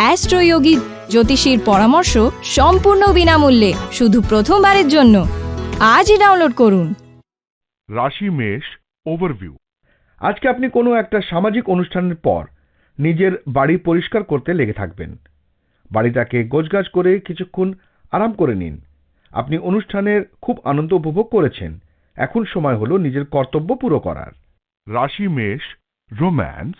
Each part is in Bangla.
অ্যাস্ট্রোয়োগী জ্যোতিষীর পরামর্শ সম্পূর্ণ বিনামূল্যে শুধু প্রথমবারের জন্য। আজই ডাউনলোড করুন। রাশি মেষ ওভারভিউ আজকে আপনি কোনো একটা সামাজিক অনুষ্ঠানের পর নিজের বাড়ি পরিষ্কার করতে লেগে থাকবেন। বাড়িটাকে গোছগাছ করে কিছুক্ষণ আরাম করে নিন। আপনি অনুষ্ঠানের খুব আনন্দ উপভোগ করেছেন। এখন সময় হলো নিজের কর্তব্য পুরো করার। রাশি মেষ রোম্যান্স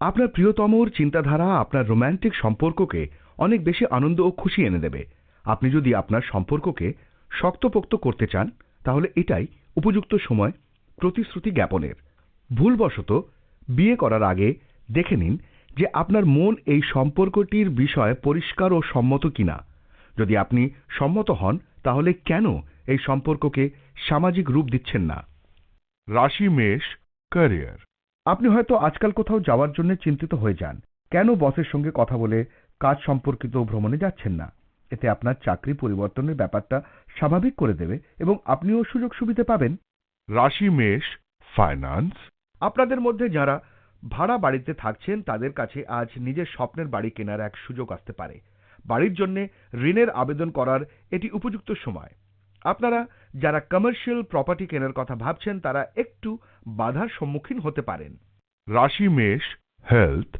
আপনার প্রিয়তমর চিন্তাধারা, আপনার রোম্যান্টিক সম্পর্ককে অনেক বেশি আনন্দ ও খুশি এনে দেবে। আপনি যদি আপনার সম্পর্ককে শক্তপোক্ত করতে চান, তাহলে এটাই উপযুক্ত সময় প্রতিশ্রুতি জ্ঞাপনের। ভুলবশত বিয়ে করার আগে দেখে নিন যে আপনার মন এই সম্পর্কটির বিষয়ে পরিষ্কার ও সম্মত কিনা। যদি আপনি সম্মত হন, তাহলে কেন এই সম্পর্ককে সামাজিক রূপ দিচ্ছেন না? রাশি মেষ ক্যারিয়ার আপনি হয়তো আজকাল কোথাও যাওয়ার জন্য চিন্তিত হয়ে যান। কেন বসের সঙ্গে কথা বলে কাজ সম্পর্কিত ভ্রমণে যাচ্ছেন না? এতে আপনার চাকরি পরিবর্তনের ব্যাপারটা স্বাভাবিক করে দেবে এবং আপনিও সুযোগ সুবিধা পাবেন। রাশি মেষ ফাইন্যান্স। আপনাদের মধ্যে যারা ভাড়া বাড়িতে থাকছেন তাদের কাছে আজ নিজের স্বপ্নের বাড়ি কেনার এক সুযোগ আসতে পারে। বাড়ির জন্য ঋণের আবেদন করার এটি উপযুক্ত সময়। আপনারা যারা কমার্শিয়াল প্রপার্টি কেনার কথা ভাবছেন তারা একটু বাধার সম্মুখীন হতে পারেন। রাশি মেষ হেলথ।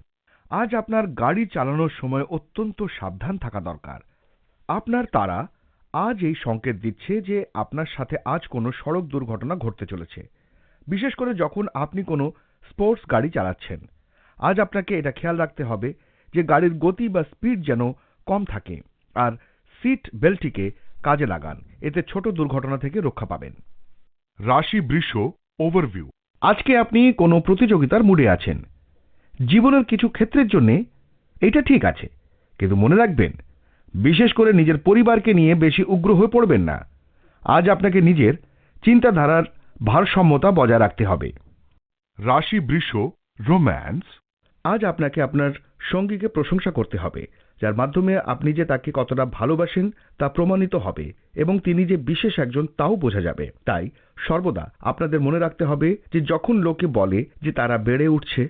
আজ আপনার গাড়ি চালানোর সময় অত্যন্ত সাবধান থাকা দরকার। আপনার তারা আজ এই সংকেত দিচ্ছে যে আপনার সাথে আজ কোনো সড়ক দুর্ঘটনা ঘটতে চলেছে। বিশেষ করে যখন আপনি কোনো স্পোর্টস গাড়ি চালাচ্ছেন। আজ আপনাকে এটা খেয়াল রাখতে হবে যে গাড়ির গতি বা স্পিড যেন কম থাকে আর সিট বেল্টটিকে কাজে লাগান। এতে ছোট দুর্ঘটনা থেকে রক্ষা পাবেন। রাশি বৃষ ওভারভিউ আজকে আপনি কোনো প্রতিযোগিতার মুডে আছেন। জীবনের কিছু ক্ষেত্রের জন্য এটা ঠিক আছে। কিন্তু মনে রাখবেন বিশেষ করে নিজের পরিবারকে নিয়ে বেশি উগ্র হয়ে পড়বেন না। আজ আপনাকে নিজের চিন্তাধারার ভারসাম্যতা বজায় রাখতে হবে। রাশি বৃষ রোম্যান্স আজ আপনাকে আপনার সঙ্গীকে প্রশংসা করতে হবে। যার মাধ্যমে আপনি যে তাকে কতটা ভালোবাসেন তা প্রমাণিত হবে এবং তিনি যে বিশেষ একজন তাও বোঝা যাবে। তাই সর্বদা আপনাদের মনে রাখতে হবে যে যখন লোকে বলে যে তারা বেড়ে উঠছে,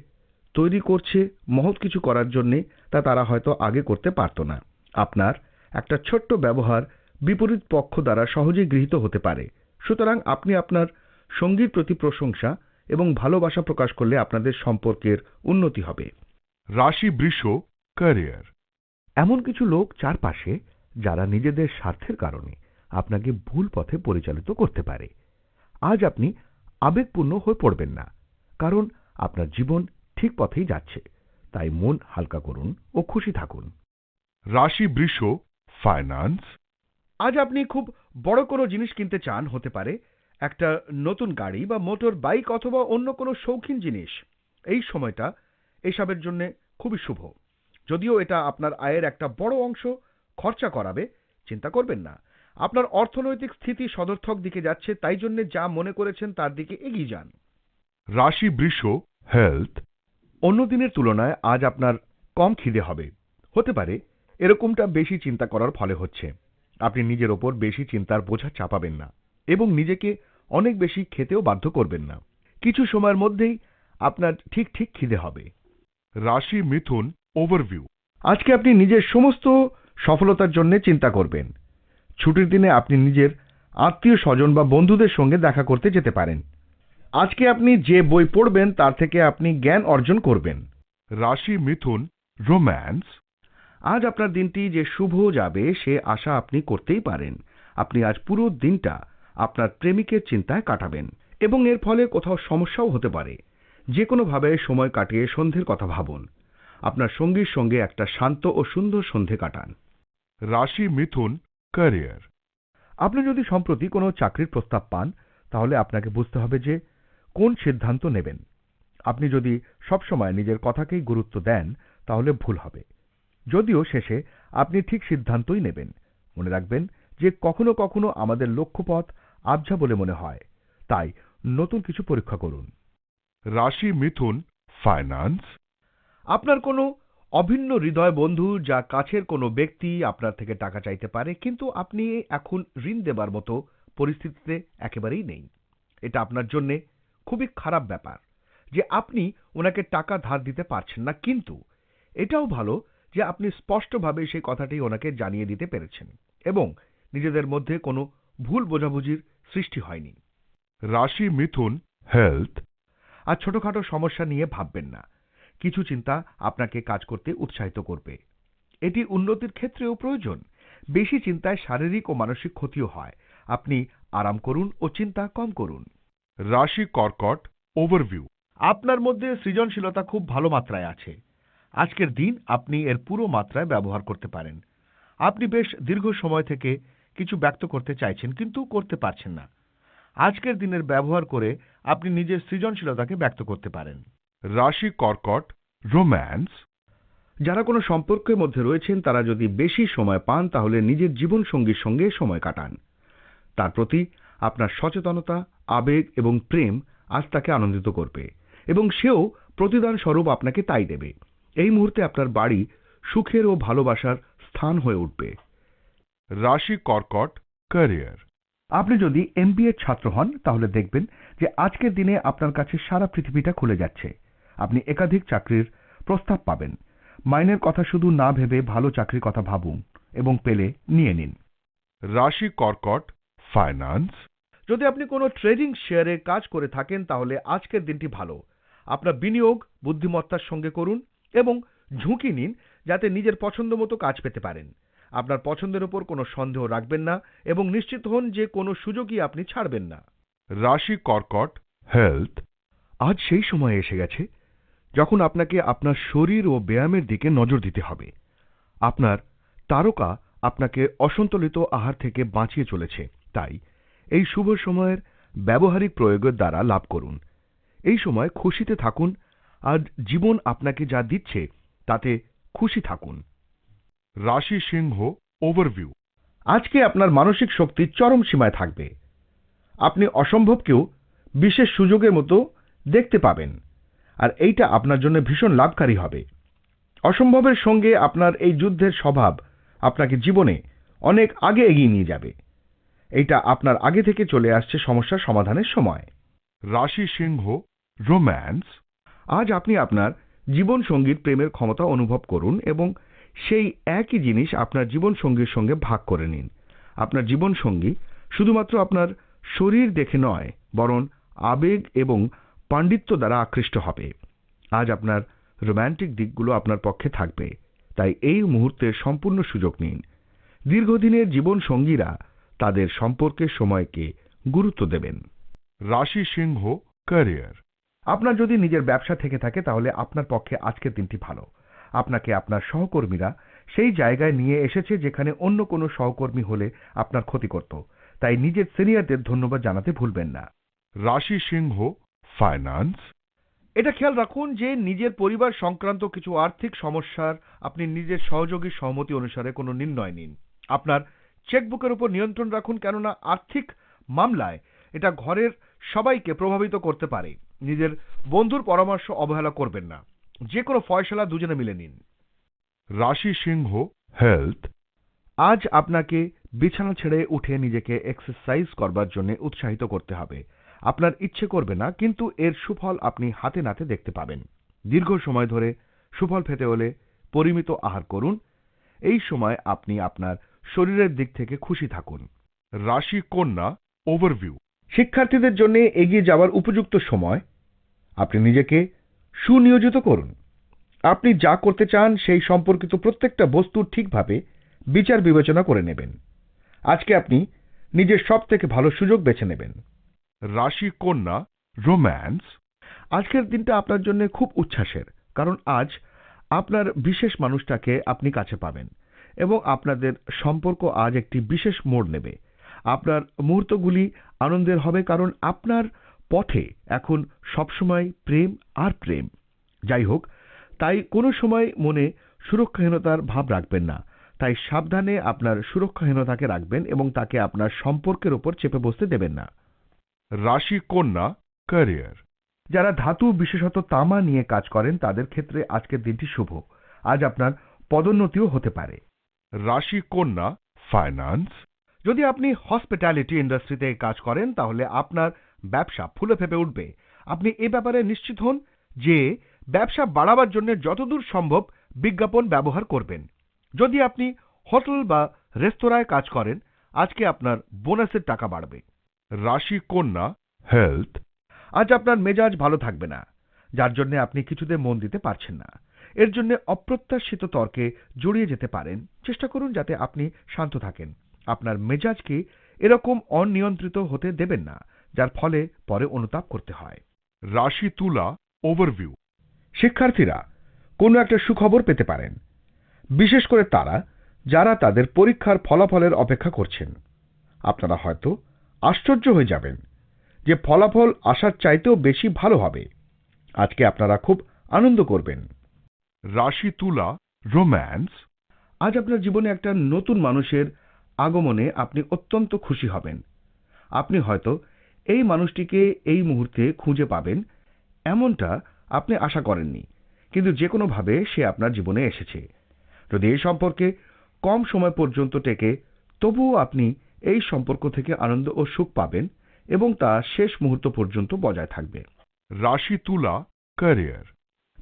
তৈরি করছে, মহৎ কিছু করার জন্যে, তা তারা হয়তো আগে করতে পারত না। আপনার একটা ছোট্ট ব্যবহার বিপরীত পক্ষ দ্বারা সহজেই গৃহীত হতে পারে। সুতরাং আপনি আপনার সঙ্গীর প্রতি প্রশংসা এবং ভালোবাসা প্রকাশ করলে আপনাদের সম্পর্কের উন্নতি হবে। রাশি বৃষ ক্যারিয়ার এমন কিছু লোক চারপাশে যারা নিজেদের স্বার্থের কারণে আপনাকে ভুল পথে পরিচালিত করতে পারে। আজ আপনি আবেগপূর্ণ হয়ে পড়বেন না কারণ আপনার জীবন ঠিক পথেই যাচ্ছে। তাই মন হালকা করুন ও খুশি থাকুন। রাশি বৃষ ফাইন্যান্স আজ আপনি খুব বড় কোনো জিনিস কিনতে চান হতে পারে একটা নতুন গাড়ি বা মোটর বাইক অথবা অন্য কোনো শৌখিন জিনিস। এই সময়টা এসবের জন্য খুবই শুভ। যদিও এটা আপনার আয়ের একটা বড় অংশ খরচা করাবে, চিন্তা করবেন না। আপনার অর্থনৈতিক স্থিতি সদর্থক দিকে যাচ্ছে, তাই জন্য যা মনে করেছেন তার দিকে এগিয়ে যান। রাশি বৃষ হেলথ অন্য দিনের তুলনায় আজ আপনার কম খিদে হবে। হতে পারে এরকমটা বেশি চিন্তা করার ফলে হচ্ছে। আপনি নিজের ওপর বেশি চিন্তার বোঝা চাপাবেন না এবং নিজেকে অনেক বেশি খেতেও বাধ্য করবেন না। কিছু সময়ের মধ্যেই আপনার ঠিক ঠিক খিদে হবে। রাশি মিথুন ওভারভিউ আজকে আপনি নিজের সমস্ত সফলতার জন্য চিন্তা করবেন। ছুটির দিনে আপনি নিজের আত্মীয় স্বজন বা বন্ধুদের সঙ্গে দেখা করতে যেতে পারেন। আজকে আপনি যে বই পড়বেন তার থেকে আপনি জ্ঞান অর্জন করবেন। রাশি, মিথুন, রোম্যান্স। আজ আপনার দিনটি যে শুভ যাবে সে আশা আপনি করতেই পারেন। আপনি আজ পুরো দিনটা আপনার প্রেমিকের চিন্তায় কাটাবেন এবং এর ফলে কোথাও সমস্যাও হতে পারে। যে কোনোভাবে সময় কাটিয়ে সন্ধ্যের কথা ভাবুন। আপনার সঙ্গীর সঙ্গে একটা শান্ত ও সুন্দর সন্ধে কাটান। রাশি মিথুন ক্যারিয়ার আপনি যদি সম্প্রতি কোনো চাকরির প্রস্তাব পান তাহলে আপনাকে বুঝতে হবে যে কোন সিদ্ধান্ত নেবেন। আপনি যদি সবসময় নিজের কথাকেই গুরুত্ব দেন তাহলে ভুল হবে। যদিও শেষে আপনি ঠিক সিদ্ধান্তই নেবেন। মনে রাখবেন যে কখনো কখনো আমাদের লক্ষ্যপথ আবঝা বলে মনে হয়। তাই নতুন কিছু পরীক্ষা করুন। রাশি মিথুন ফাইন্যান্স আপনার কোনো অভিন্ন হৃদয় বন্ধু যা কাছের কোনো ব্যক্তি আপনার থেকে টাকা চাইতে পারে কিন্তু আপনি এখন ঋণ দেবার মতো পরিস্থিতিতে একেবারেই নেই। এটা আপনার জন্যে খুবই খারাপ ব্যাপার যে আপনি ওনাকে টাকা ধার দিতে পারছেন না কিন্তু এটাও ভালো যে আপনি স্পষ্টভাবে সেই কথাটি ওনাকে জানিয়ে দিতে পেরেছেন এবং নিজেদের মধ্যে কোনো ভুল বোঝাবুঝির সৃষ্টি হয়নি। রাশি মিথুন হেলথ আর ছোটখাটো সমস্যা নিয়ে ভাববেন না। কিছু চিন্তা আপনাকে কাজ করতে উৎসাহিত করবে। এটি উন্নতির ক্ষেত্রেও প্রয়োজন। বেশি চিন্তায় শারীরিক ও মানসিক ক্ষতিও হয়। আপনি আরাম করুন ও চিন্তা কম করুন। রাশি কর্কট ওভারভিউ। আপনার মধ্যে সৃজনশীলতা খুব ভালো মাত্রায় আছে। আজকের দিন আপনি এর পুরো মাত্রায় ব্যবহার করতে পারেন। আপনি বেশ দীর্ঘ সময় থেকে কিছু ব্যক্ত করতে চাইছেন কিন্তু করতে পারছেন না। আজকের দিনের ব্যবহার করে আপনি নিজের সৃজনশীলতাকে ব্যক্ত করতে পারেন। রাশি কর্কট, রোম্যান্স। যারা কোনো সম্পর্কের মধ্যে রয়েছেন, তারা যদি বেশি সময় পান, তাহলে নিজের জীবন সঙ্গীর সঙ্গে সময় কাটান। তার প্রতি আপনার সচেতনতা, আবেগ এবং প্রেম আজ তাকে আনন্দিত করবে এবং সেও প্রতিদান স্বরূপ আপনাকে তাই দেবে। এই মুহূর্তে আপনার বাড়ি সুখের ও ভালোবাসার স্থান হয়ে উঠবে। রাশি কর্কট, ক্যারিয়ার। আপনি যদি এমবিএ ছাত্র হন, তাহলে দেখবেন যে আজকের দিনে আপনার কাছে সারা পৃথিবীটা খুলে যাচ্ছে। আপনি একাধিক চাকরির প্রস্তাব পাবেন। মাইনের কথা শুধু না ভেবে ভালো চাকরির কথা ভাবুন এবং পেলে নিয়ে নিন। রাশি কর্কট ফাইন্যান্স যদি আপনি কোনো ট্রেডিং শেয়ারে কাজ করে থাকেন, তাহলে আজকের দিনটি ভালো। আপনার বিনিয়োগ, বুদ্ধিমত্তার সঙ্গে করুন এবং ঝুঁকি নিন যাতে নিজের পছন্দ মতো কাজ পেতে পারেন। আপনার পছন্দের উপর কোনো সন্দেহ রাখবেন না এবং নিশ্চিত হন যে কোনো সুযোগই আপনি ছাড়বেন না। রাশি কর্কট হেলথ আজ সেই সময় এসে গেছে যখন আপনাকে আপনার শরীর ও ব্যায়ামের দিকে নজর দিতে হবে। আপনার তারকা আপনাকে অসন্তুলিত আহার থেকে বাঁচিয়ে চলেছে। তাই এই শুভ সময়ের ব্যবহারিক প্রয়োগের দ্বারা লাভ করুন। এই সময় খুশিতে থাকুন আর জীবন আপনাকে যা দিচ্ছে তাতে খুশি থাকুন। রাশি সিংহ ওভারভিউ আজকে আপনার মানসিক শক্তি চরম সীমায় থাকবে। আপনি অসম্ভবকেও বিশেষ সুযোগের মতো দেখতে পাবেন। আর এইটা আপনার জন্য ভীষণ লাভকারী হবে। অসম্ভবের সঙ্গে আপনার এই যুদ্ধের স্বভাব আপনাকে জীবনে অনেক আগে এগিয়ে নিয়ে যাবে। এইটা আপনার আগে থেকে চলে আসছে সমস্যার সমাধানের সময়। রাশি সিংহ, রোম্যান্স, আজ আপনি আপনার জীবন সঙ্গীর প্রেমের ক্ষমতা অনুভব করুন এবং সেই একই জিনিস আপনার জীবন সঙ্গীর সঙ্গে ভাগ করে নিন। আপনার জীবন সঙ্গী শুধুমাত্র আপনার শরীর দেখে নয়, বরং আবেগ এবং পাণ্ডিত্য দ্বারা আকৃষ্ট হবে। আজ আপনার রোম্যান্টিক দিকগুলো আপনার পক্ষে থাকবে। তাই এই মুহূর্তের সম্পূর্ণ সুযোগ নিন। দীর্ঘদিনের জীবন সঙ্গীরা তাদের সম্পর্কের সময়কে গুরুত্ব দেবেন। রাশি সিংহ ক্যারিয়ার আপনার যদি নিজের ব্যবসা থেকে থাকে তাহলে আপনার পক্ষে আজকের দিনটি ভালো। আপনাকে আপনার সহকর্মীরা সেই জায়গায় নিয়ে এসেছে যেখানে অন্য কোনো সহকর্মী হলে আপনার ক্ষতি করত। তাই নিজের সিনিয়রদের ধন্যবাদ জানাতে ভুলবেন না। রাশি সিংহ ফাইন্যান্স এটা খেয়াল রাখুন যে নিজের পরিবার সংক্রান্ত কিছু আর্থিক সমস্যার আপনি নিজের সহযোগীর সহমতি অনুসারে কোনো নির্ণয় নিন। আপনার চেকবুকের উপর নিয়ন্ত্রণ রাখুন কেননা আর্থিক মামলায় এটা ঘরের সবাইকে প্রভাবিত করতে পারে। নিজের বন্ধুর পরামর্শ অবহেলা করবেন না। যে কোনো ফয়সলা দুজনে মিলে নিন। রাশি সিংহ হেলথ আজ আপনাকে বিছানা ছেড়ে উঠে নিজেকে এক্সারসাইজ করবার জন্য উৎসাহিত করতে হবে। আপনার ইচ্ছে করবে না, কিন্তু এর সুফল আপনি হাতে নাতে দেখতে পাবেন। দীর্ঘ সময় ধরে সুফল পেতে হলে পরিমিত আহার করুন। এই সময় আপনি আপনার শরীরের দিক থেকে খুশি থাকুন। রাশি কন্যা ওভারভিউ। শিক্ষার্থীদের জন্য এগিয়ে যাওয়ার উপযুক্ত সময় আপনি নিজেকে সুনিয়োজিত করুন। আপনি যা করতে চান সেই সম্পর্কিত প্রত্যেকটা বস্তু ঠিকভাবে বিচার বিবেচনা করে নেবেন। আজকে আপনি নিজের সব থেকে ভালো সুযোগ বেছে নেবেন। রাশি কন্যা রোম্যান্স। আজকের দিনটা আপনার জন্য খুব উচ্ছ্বাসের, কারণ আজ আপনার বিশেষ মানুষটাকে আপনি কাছে পাবেন এবং আপনাদের সম্পর্ক আজ একটি বিশেষ মোড় নেবে। আপনার মুহূর্তগুলি আনন্দের হবে কারণ আপনার পথে এখন সবসময় প্রেম আর প্রেম। যাই হোক, তাই কোনো সময় মনে সুরক্ষাহীনতার ভাব রাখবেন না। তাই সাবধানে আপনার সুরক্ষাহীনতাকে রাখবেন এবং তাকে আপনার সম্পর্কের ওপর চেপে বসতে দেবেন না। রাশি কন্যা ক্যারিয়ার যারা ধাতু বিশেষত তামা নিয়ে কাজ করেন, তাদের ক্ষেত্রে আজকের দিনটি শুভ। আজ আপনার পদোন্নতিও হতে পারে। রাশি কন্যা ফাইন্যান্স যদি আপনি হসপিটালিটি ইন্ডাস্ট্রিতে কাজ করেন, তাহলে আপনার ব্যবসা ফুলে ফেপে উঠবে। আপনি এ ব্যাপারে নিশ্চিত হন যে ব্যবসা বাড়াবার জন্য যতদূর সম্ভব বিজ্ঞাপন ব্যবহার করবেন। যদি আপনি হোটেল বা রেস্তোরাঁয় কাজ করেন, আজকে আপনার বোনাসের টাকা বাড়বে। রাশি কন্যা হেলথ আজ আপনার মেজাজ ভালো থাকবে না, যার জন্য আপনি কিছুতে মন দিতে পারছেন না। এর জন্য অপ্রত্যাশিত তর্কে জড়িয়ে যেতে পারেন। চেষ্টা করুন যাতে আপনি শান্ত থাকেন। আপনার মেজাজকে এরকম অনিয়ন্ত্রিত হতে দেবেন না, যার ফলে পরে অনুতাপ করতে হয়। রাশি তুলা ওভারভিউ শিক্ষার্থীরা, কোনো একটা সুখবর পেতে পারেন। বিশেষ করে তারা, যারা তাদের পরীক্ষার ফলাফলের অপেক্ষা করছেন। আপনারা হয়তো আশ্চর্য হয়ে যাবেন যে ফলাফল আসার চাইতেও বেশি ভালো হবে। আজকে আপনারা খুব আনন্দ করবেন। রাশি তুলা রোম্যান্স। আজ আপনার জীবনে একটা নতুন মানুষের আগমনে আপনি অত্যন্ত খুশি হবেন। আপনি হয়তো এই মানুষটিকে এই মুহূর্তে খুঁজে পাবেন এমনটা আপনি আশা করেননি কিন্তু যে কোনোভাবে সে আপনার জীবনে এসেছে। যদি এই সম্পর্কে কম সময় পর্যন্ত টেকে তবুও আপনি এই সম্পর্ক থেকে আনন্দ ও সুখ পাবেন এবং তা শেষ মুহূর্ত পর্যন্ত বজায় থাকবে। রাশি তুলা ক্যারিয়ার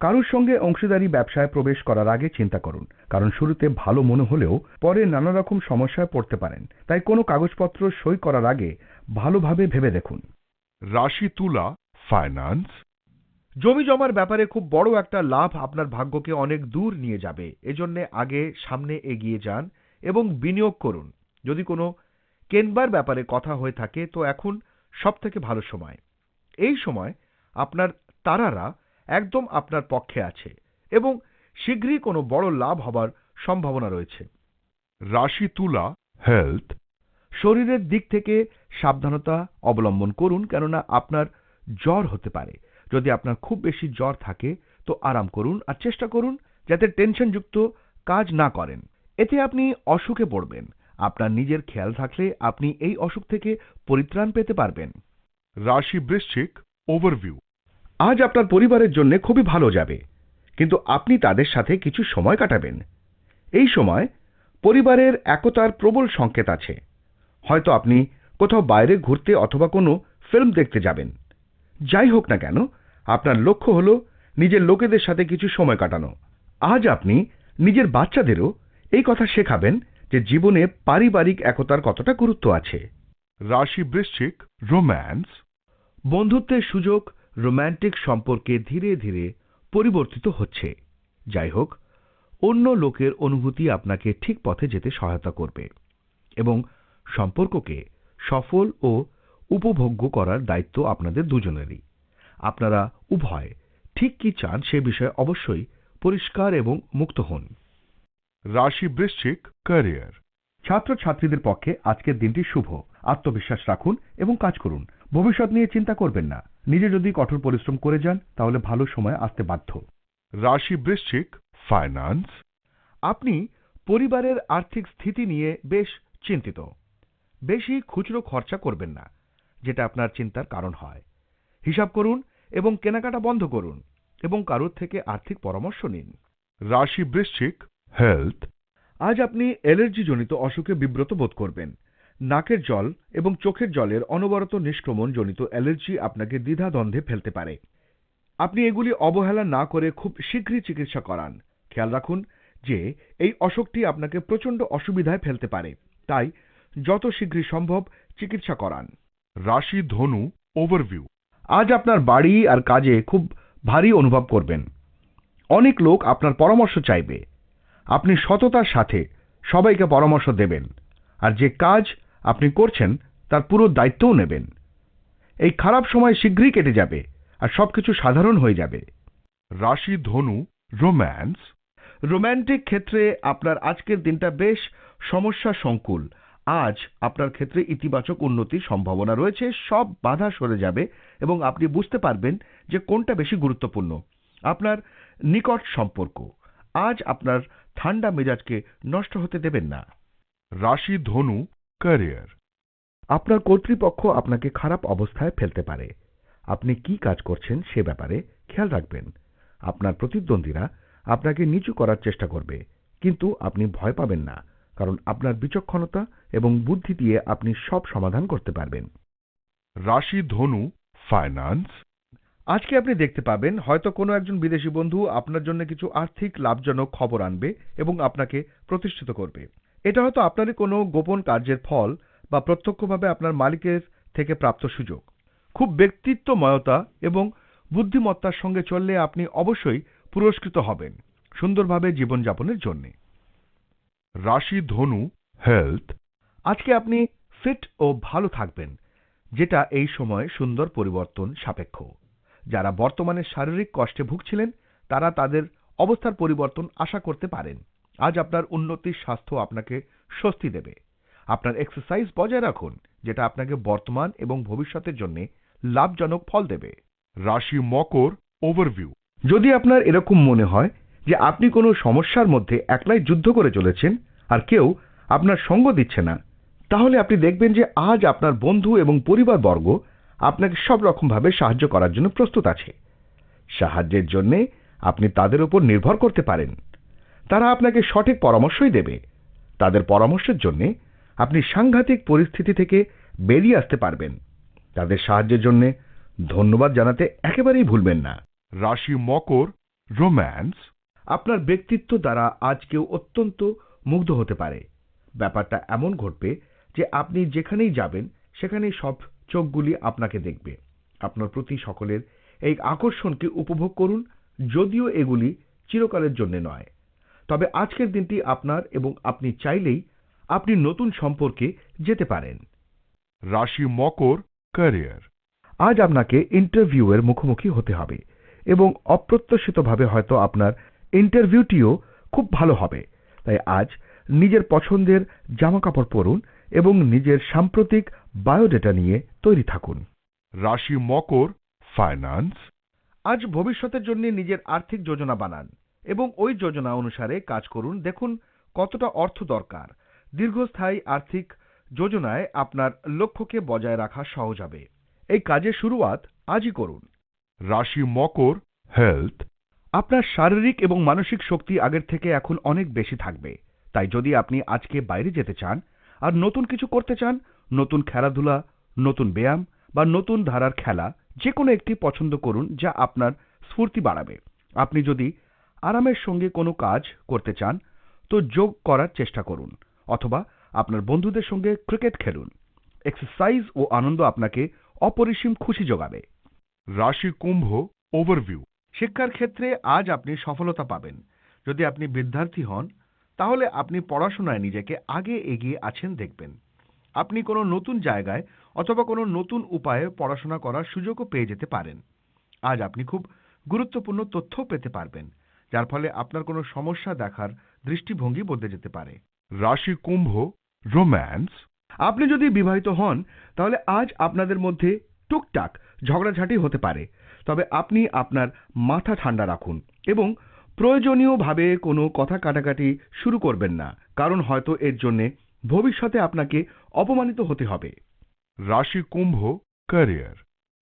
কারোর সঙ্গে অংশীদারি ব্যবসায় প্রবেশ করার আগে চিন্তা করুন কারণ শুরুতে ভালো মনে হলেও পরে নানা রকম সমস্যায় পড়তে পারেন। তাই কোনো কাগজপত্র সই করার আগে ভালোভাবে ভেবে দেখুন। রাশি তুলা ফাইন্যান্স জমি জমার ব্যাপারে খুব বড় একটা লাভ আপনার ভাগ্যকে অনেক দূর নিয়ে যাবে। এজন্যে আগে সামনে এগিয়ে যান এবং বিনিয়োগ করুন। যদি কোনো কেনবার ব্যাপারে কথা হয়ে থাকে, তো এখন সবথেকে ভালো সময়। এই সময় আপনার তারারা একদম আপনার পক্ষে আছে এবং শীঘ্রই কোনো বড় লাভ হবার সম্ভাবনা রয়েছে। রাশি তুলা হেলথ শরীরের দিক থেকে সাবধানতা অবলম্বন করুন, কেননা আপনার জ্বর হতে পারে। যদি আপনার খুব বেশি জ্বর থাকে, তো আরাম করুন আর চেষ্টা করুন যাতে টেনশনযুক্ত কাজ না করেন। এতে আপনি অসুখে পড়বেন। আপনার নিজের খেয়াল থাকলে আপনি এই অসুখ থেকে পরিত্রাণ পেতে পারবেন। রাশি বৃশ্চিক ওভারভিউ আজ আপনার পরিবারের জন্য খুবই ভালো যাবে কিন্তু আপনি তাদের সাথে কিছু সময় কাটাবেন। এই সময় পরিবারের একতার প্রবল সংকেত আছে। হয়তো আপনি কোথাও বাইরে ঘুরতে অথবা কোনো ফিল্ম দেখতে যাবেন। যাই হোক না কেন আপনার লক্ষ্য হল নিজের লোকেদের সাথে কিছু সময় কাটানো। আজ আপনি নিজের বাচ্চাদেরও এই কথা শেখাবেন যে জীবনে পারিবারিক একতার কতটা গুরুত্ব আছে। রাশি বৃশ্চিক রোম্যান্স বন্ধুত্বের সুযোগ রোম্যান্টিক সম্পর্কে ধীরে ধীরে পরিবর্তিত হচ্ছে। যাই হোক অন্য লোকের অনুভূতি আপনাকে ঠিক পথে যেতে সহায়তা করবে এবং সম্পর্ককে সফল ও উপভোগ্য করার দায়িত্ব আপনাদের দুজনেরই। আপনারা উভয় ঠিক কি চান সে বিষয়ে অবশ্যই পরিষ্কার এবং মুক্ত হন। রাশি বৃশ্চিক ক্যারিয়ার ছাত্রছাত্রীদের পক্ষে আজকের দিনটি শুভ। আত্মবিশ্বাস রাখুন এবং কাজ করুন। ভবিষ্যৎ নিয়ে চিন্তা করবেন না। নিজে যদি কঠোর পরিশ্রম করে যান, তাহলে ভালো সময় আসতে বাধ্য। রাশি বৃশ্চিক ফাইন্যান্স আপনি পরিবারের আর্থিক স্থিতি নিয়ে বেশ চিন্তিত। বেশি খুচরো খরচা করবেন না, যেটা আপনার চিন্তার কারণ হয়। হিসাব করুন এবং কেনাকাটা বন্ধ করুন এবং কারোর থেকে আর্থিক পরামর্শ নিন। রাশি বৃশ্চিক হেলথ আজ আপনি অ্যালার্জি জনিত অসুখে বিব্রত বোধ করবেন। নাকের জল এবং চোখের জলের অনবরত নিষ্ক্রমণ জনিত অ্যালার্জি আপনাকে দ্বিধাদ্বন্দ্বে ফেলতে পারে। আপনি এগুলি অবহেলা না করে খুব শীঘ্রই চিকিৎসা করান। খেয়াল রাখুন যে এই অসুখটি আপনাকে প্রচণ্ড অসুবিধায় ফেলতে পারে। তাই যত শীঘ্রই সম্ভব চিকিৎসা করান। রাশি ধনু ওভারভিউ আজ আপনার বাড়ি আর কাজে খুব ভারী অনুভব করবেন। অনেক লোক আপনার পরামর্শ চাইবে। আপনি সততার সাথে সবাইকে পরামর্শ দেবেন। আর যে কাজ আপনি করছেন তার পুরো দায়িত্বও নেবেন। এই খারাপ সময় শীঘ্রই কেটে যাবে আর সবকিছু সাধারণ হয়ে যাবে। রাশি ধনু রোম্যান্স। রোম্যান্টিক ক্ষেত্রে আপনার আজকের দিনটা বেশ সমস্যা সংকুল। আজ আপনার ক্ষেত্রে ইতিবাচক উন্নতির সম্ভাবনা রয়েছে সব বাধা সরে যাবে এবং আপনি বুঝতে পারবেন যে কোনটা বেশি গুরুত্বপূর্ণ। আপনার নিকট সম্পর্ক। আজ আপনার ঠান্ডা মেজাজকে নষ্ট হতে দেবেন না। রাশি ধনু ক্যারিয়ার আপনার কর্তৃপক্ষ আপনাকে খারাপ অবস্থায় ফেলতে পারে। আপনি কি কাজ করছেন সে ব্যাপারে খেয়াল রাখবেন। আপনার প্রতিদ্বন্দ্বীরা আপনাকে নিচু করার চেষ্টা করবে, কিন্তু আপনি ভয় পাবেন না, কারণ আপনার বিচক্ষণতা এবং বুদ্ধি দিয়ে আপনি সব সমাধান করতে পারবেন। রাশি ধনু ফাইন্যান্স আজকে আপনি দেখতে পাবেন হয়তো কোনো একজন বিদেশি বন্ধু আপনার জন্য কিছু আর্থিক লাভজনক খবর আনবে এবং আপনাকে প্রতিষ্ঠিত করবে। এটা হয়তো আপনারই কোনো গোপন কার্যের ফল বা প্রত্যক্ষভাবে আপনার মালিকের থেকে প্রাপ্ত সুযোগ। খুব ব্যক্তিত্বময়তা এবং বুদ্ধিমত্তার সঙ্গে চললে আপনি অবশ্যই পুরস্কৃত হবেন সুন্দরভাবে জীবনযাপনের জন্যে। রাশি ধনু হেলথ, আজকে আপনি ফিট ও ভালো থাকবেন, যেটা এই সময় সুন্দর পরিবর্তন সাপেক্ষ। যারা বর্তমানে শারীরিক কষ্টে ভুগছিলেন তারা তাদের অবস্থার পরিবর্তন আশা করতে পারেন। আজ আপনার উন্নতির স্বাস্থ্য আপনাকে স্বস্তি দেবে। আপনার এক্সারসাইজ বজায় রাখুন যেটা আপনাকে বর্তমান এবং ভবিষ্যতের জন্য লাভজনক ফল দেবে। রাশি মকর ওভারভিউ যদি আপনার এরকম মনে হয় যে আপনি কোনো সমস্যার মধ্যে একলাই যুদ্ধ করে চলেছেন আর কেউ আপনার সঙ্গ দিচ্ছে না তাহলে আপনি দেখবেন যে আজ আপনার বন্ধু এবং পরিবারবর্গ আপনাকে সব রকমভাবে সাহায্য করার জন্য প্রস্তুত আছে। সাহায্যের জন্য আপনি তাদের উপর নির্ভর করতে পারেন। তারা আপনাকে সঠিক পরামর্শই দেবে। তাদের পরামর্শের জন্য আপনি সাংঘাতিক পরিস্থিতি থেকে বেরিয়ে আসতে পারবেন। তাদের সাহায্যের জন্য ধন্যবাদ জানাতে একেবারেই ভুলবেন না। রাশি মকর রোম্যান্স। আপনার ব্যক্তিত্ব দ্বারা আজ কেউ অত্যন্ত মুগ্ধ হতে পারে। ব্যাপারটা এমন ঘটবে যে আপনি যেখানেই যাবেন সেখানেই সব চোখগুলি আপনাকে দেখবে। আপনার প্রতি সকলের এই আকর্ষণকে উপভোগ করুন যদিও এগুলি চিরকালের জন্য নয়। তবে আজকের দিনটি আপনার এবং আপনি চাইলেই আপনি নতুন সম্পর্কে যেতে পারেন। রাশি মকর ক্যারিয়ার আজ আপনাকে ইন্টারভিউয়ের মুখোমুখি হতে হবে এবং অপ্রত্যাশিতভাবে হয়তো আপনার ইন্টারভিউটিও খুব ভালো হবে। তাই আজ নিজের পছন্দের জামাকাপড় পরুন এবং নিজের সাম্প্রতিক বায়োডেটা নিয়ে তৈরি থাকুন। রাশি মকর ফাইন্যান্স আজ ভবিষ্যতের জন্য নিজের আর্থিক যোজনা বানান এবং ওই যোজনা অনুসারে কাজ করুন। দেখুন কতটা অর্থ দরকার। দীর্ঘস্থায়ী আর্থিক যোজনায় আপনার লক্ষ্যকে বজায় রাখা সহজ হবে। এই কাজের শুরুয়াত আজই করুন। রাশি মকর হেলথ আপনার শারীরিক এবং মানসিক শক্তি আগের থেকে এখন অনেক বেশি থাকবে। তাই যদি আপনি আজকে বাইরে যেতে চান আর নতুন কিছু করতে চান, নতুন খেলাধুলা, নতুন ব্যায়াম বা নতুন ধারার খেলা যে কোনো একটি পছন্দ করুন যা আপনার স্ফূর্তি বাড়াবে। আপনি যদি আরামের সঙ্গে কোনো কাজ করতে চান, তো যোগ করার চেষ্টা করুন অথবা আপনার বন্ধুদের সঙ্গে ক্রিকেট খেলুন। এক্সারসাইজ ও আনন্দ আপনাকে অপরিসীম খুশি যোগাবে। রাশি কুম্ভ ওভারভিউ। শিক্ষার ক্ষেত্রে আজ আপনি সফলতা পাবেন। যদি আপনি বিদ্যার্থী হন তাহলে আপনি পড়াশোনায় নিজেকে আগে এগিয়ে আছেন দেখবেন। আপনি কোনো নতুন জায়গায় অথবা কোনো নতুন উপায়ে পড়াশোনা করার সুযোগও পেয়ে যেতে পারেন। আজ আপনি খুব গুরুত্বপূর্ণ তথ্য পেতে পারবেন যার ফলে আপনার কোনো সমস্যা দেখার দৃষ্টিভঙ্গি বদলে যেতে পারে। রাশি কুম্ভ রোম্যান্স। আপনি যদি বিবাহিত হন তাহলে আজ আপনাদের মধ্যে টুকটাক ঝগড়াঝাটি হতে পারে। তবে আপনি আপনার মাথা ঠান্ডা রাখুন এবং প্রয়োজনীয়ভাবে কোনো কথা কাটাকাটি শুরু করবেন না কারণ হয়তো এর জন্য ভবিষ্যতে আপনাকে অপমানিত হতে হবে। রাশি কুম্ভ ক্যারিয়ার।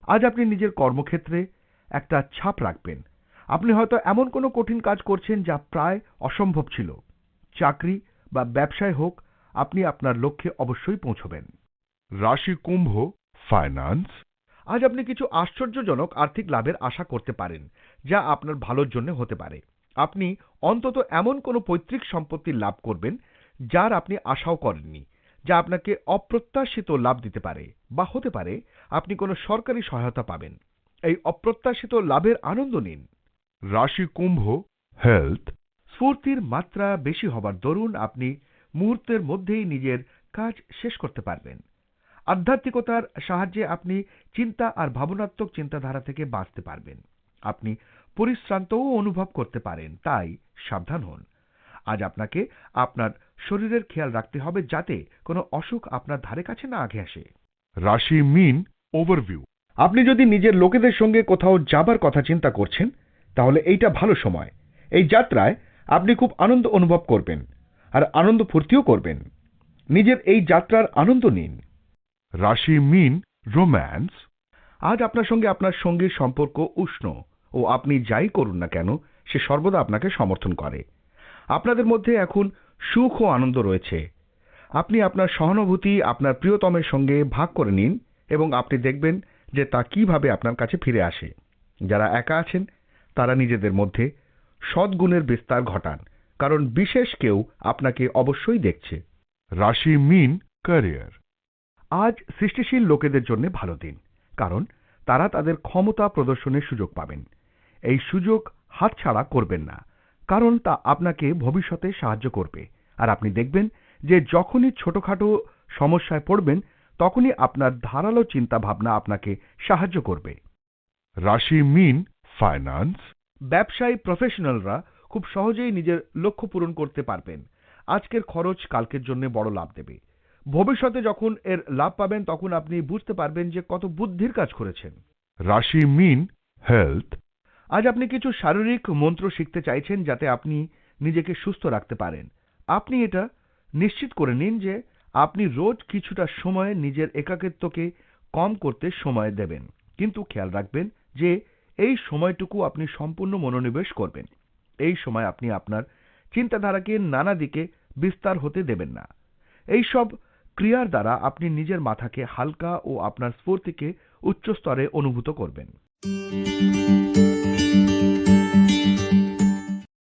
আজ আপনি নিজের কর্মক্ষেত্রে একটা ছাপ রাখবেন। আপনি হয়তো এমন কোনো কঠিন কাজ করছেন যা প্রায় অসম্ভব ছিল। চাকরি বা ব্যবসায় হোক আপনি আপনার লক্ষ্যে অবশ্যই পৌঁছবেন। রাশি কুম্ভ ফাইন্যান্স আজ আপনি কিছু আশ্চর্যজনক আর্থিক লাভের আশা করতে পারেন যা আপনার ভালোর জন্য হতে পারে। আপনি অন্তত এমন কোনো পৈতৃক সম্পত্তি লাভ করবেন যার আপনি আশাও করেননি, যা আপনাকে অপ্রত্যাশিত লাভ দিতে পারে বা হতে পারে আপনি কোনো সরকারি সহায়তা পাবেন। এই অপ্রত্যাশিত লাভের আনন্দ নিন। রাশি কুম্ভ হেলথ স্ফূর্তির মাত্রা বেশি হবার দরুন আপনি মুহূর্তের মধ্যেই নিজের কাজ শেষ করতে পারবেন। আধ্যাত্মিকতার সাহায্যে আপনি চিন্তা আর ভাবনাত্মক চিন্তাধারা থেকে বাঁচতে পারবেন। আপনি পরিশ্রান্তও অনুভব করতে পারেন তাই সাবধান হন। আজ আপনাকে আপনার শরীরের খেয়াল রাখতে হবে যাতে কোনো অসুখ আপনার ধারে কাছে না আগে আসে। রাশি মিন ওভারভিউ। আপনি যদি নিজের লোকেদের সঙ্গে কোথাও যাবার কথা চিন্তা করছেন তাহলে এইটা ভালো সময়। এই যাত্রায় আপনি খুব আনন্দ অনুভব করবেন আর আনন্দ ফুর্তিও করবেন। নিজের এই যাত্রার আনন্দ নিন। রাশি মিন রোম্যান্স। আজ আপনার সঙ্গে আপনার সঙ্গীর সম্পর্ক উষ্ণ। ও আপনি যাই করুন না কেন সে সর্বদা আপনাকে সমর্থন করে। আপনাদের মধ্যে এখন সুখ ও আনন্দ রয়েছে। আপনি আপনার সহানুভূতি আপনার প্রিয়তমের সঙ্গে ভাগ করে নিন এবং আপনি দেখবেন যে তা কীভাবে আপনার কাছে ফিরে আসে। যারা একা আছেন তারা নিজেদের মধ্যে সদ্গুণের বিস্তার ঘটান কারণ বিশেষ কেউ আপনাকে অবশ্যই দেখছে। রাশি মিন ক্যারিয়ার। আজ সৃষ্টিশীল লোকেদের জন্য ভালো দিন কারণ তারা তাদের ক্ষমতা প্রদর্শনের সুযোগ পাবেন। এই সুযোগ হাতছাড়া করবেন না কারণ তা আপনাকে ভবিষ্যতে সাহায্য করবে। আর আপনি দেখবেন যে যখনই ছোটখাটো সমস্যায় পড়বেন তখনই আপনার ধারালো চিন্তা ভাবনা আপনাকে সাহায্য করবে। রাশি মিন ফাইন্যান্স ব্যবসায়ী প্রফেশনালরা খুব সহজেই নিজের লক্ষ্য পূরণ করতে পারবেন। আজকের খরচ কালকের জন্য বড় লাভ দেবে। ভবিষ্যতে যখন এর লাভ পাবেন তখন আপনি বুঝতে পারবেন যে কত বুদ্ধির কাজ করেছেন। রাশি মিন হেলথ আজ আপনি কিছু শারীরিক মন্ত্র শিখতে চাইছেন যাতে আপনি নিজেকে সুস্থ রাখতে পারেন। আপনি এটা নিশ্চিত করে নিন যে আপনি রোজ কিছুটা সময় নিজের একাকিত্বকে কম করতে সময় দেবেন। কিন্তু খেয়াল রাখবেন যে এই সময়টুকু আপনি সম্পূর্ণ মনোনিবেশ করবেন। এই সময় আপনি আপনার চিন্তাধারাকে নানা দিকে বিস্তার হতে দেবেন না। এই সব ক্রিয়ার দ্বারা আপনি নিজের মাথাকে হালকা ও আপনার স্ফূর্তিকে উচ্চ স্তরে অনুভূত করবেন।